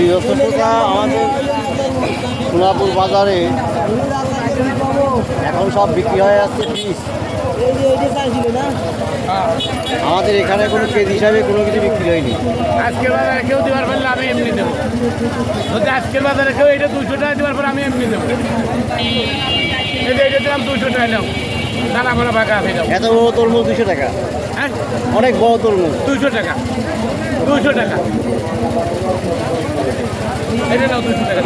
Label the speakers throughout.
Speaker 1: এই রসগোল্লা আমাদের সোনাপুর বাজারে এখন সব বিক্রি হয়ে যাচ্ছে পিস আমাদের এখানে কোনো কেজি হিসাবে কোনো কিছু বিক্রি হয়নি।
Speaker 2: আজকের বাজারে কেউ দেওয়ার পারলে আমি এমনি দেবো। যদি আজকের বাজারে কেউ এটা দুশো টাকা দেওয়ার পর আমি এমনি দেবো। এটা এটা দিলাম দুশো টাকা নাও। দানা ফোনা ফাঁকা আছে
Speaker 1: এত বড় তরমুজ দুশো টাকা?
Speaker 2: হ্যাঁ?
Speaker 1: অনেক বড় তরমুজ।
Speaker 2: দুশো টাকা। দুশো টাকা। এটা নাও দুশো টাকা।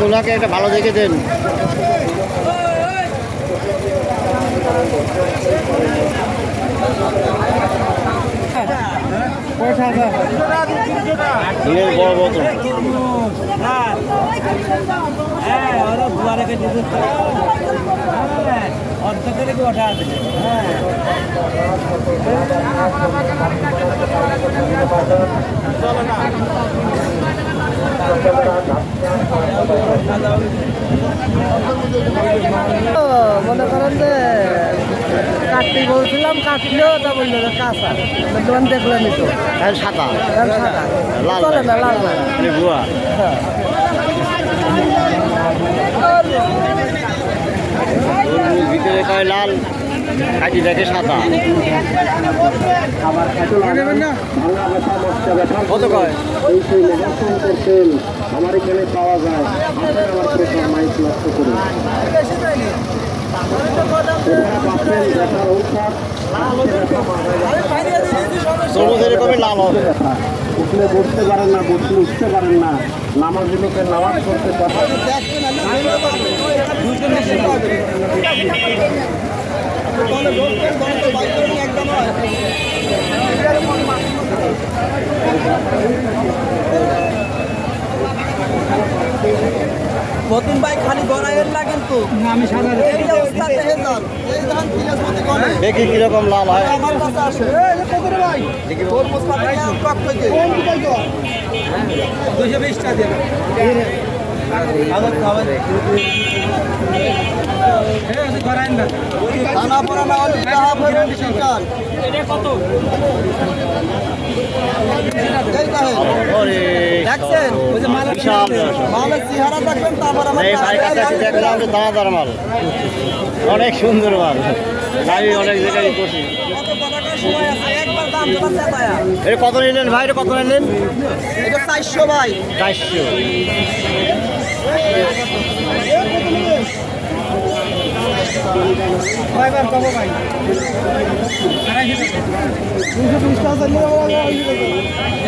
Speaker 1: দোলাকে একটা ভালো দেখে দেন। নীলের বড় বড় তরমুজ।
Speaker 3: ও, মনে করেন যে কাটতে বলছিলাম কাটলেও তা বলল যে কাঁচা। দোকান দেখলেনি তো।
Speaker 1: আর সাদা।
Speaker 3: দাম সাদা।
Speaker 1: লাল
Speaker 3: চলে না লাল না হ্যাঁ।
Speaker 1: ভিতরে কয় লাল কাটি দেখে সাদা। কত কয়?
Speaker 4: আমার এখানে পাওয়া যায়। আমার মাইক লক্ষ্য করুন।
Speaker 1: তরমুজ এরকমই লাল হবে।
Speaker 4: উঠলে বসতে পারেন না বসলে উঠতে পারেন না। নামাজ লোকে নামাজ করতে পারেন
Speaker 3: মতিন ভাই খালি গড়াইয়ের না কিন্তু। আমি সাদা এই অবস্থা দেখে যান এই ধান তিরাস মতে গড়ে
Speaker 1: দেখি কীরকম লাল হয়।
Speaker 3: আমার কাছে আসে। এই কত ভাই?
Speaker 1: দেখি
Speaker 3: তরমুজ পাবে না টক থেকে কোন দিকে তো 220 টাকা দেন আদর খাওয়া পড়া না হলে টাকা ফেরত শিকার দেখছেন। মালের চেহারা দেখবেন তারপর
Speaker 1: দেখলাম যে মাল। অনেক সুন্দর মাল। আমি অনেক জায়গায় করছি
Speaker 3: কত
Speaker 1: এটা নিলেন ভাই? এটা কত নিলেন?
Speaker 3: এটা চারশো ভাই।
Speaker 1: চারশো।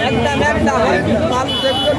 Speaker 3: একদম একদম। মাল দেখলে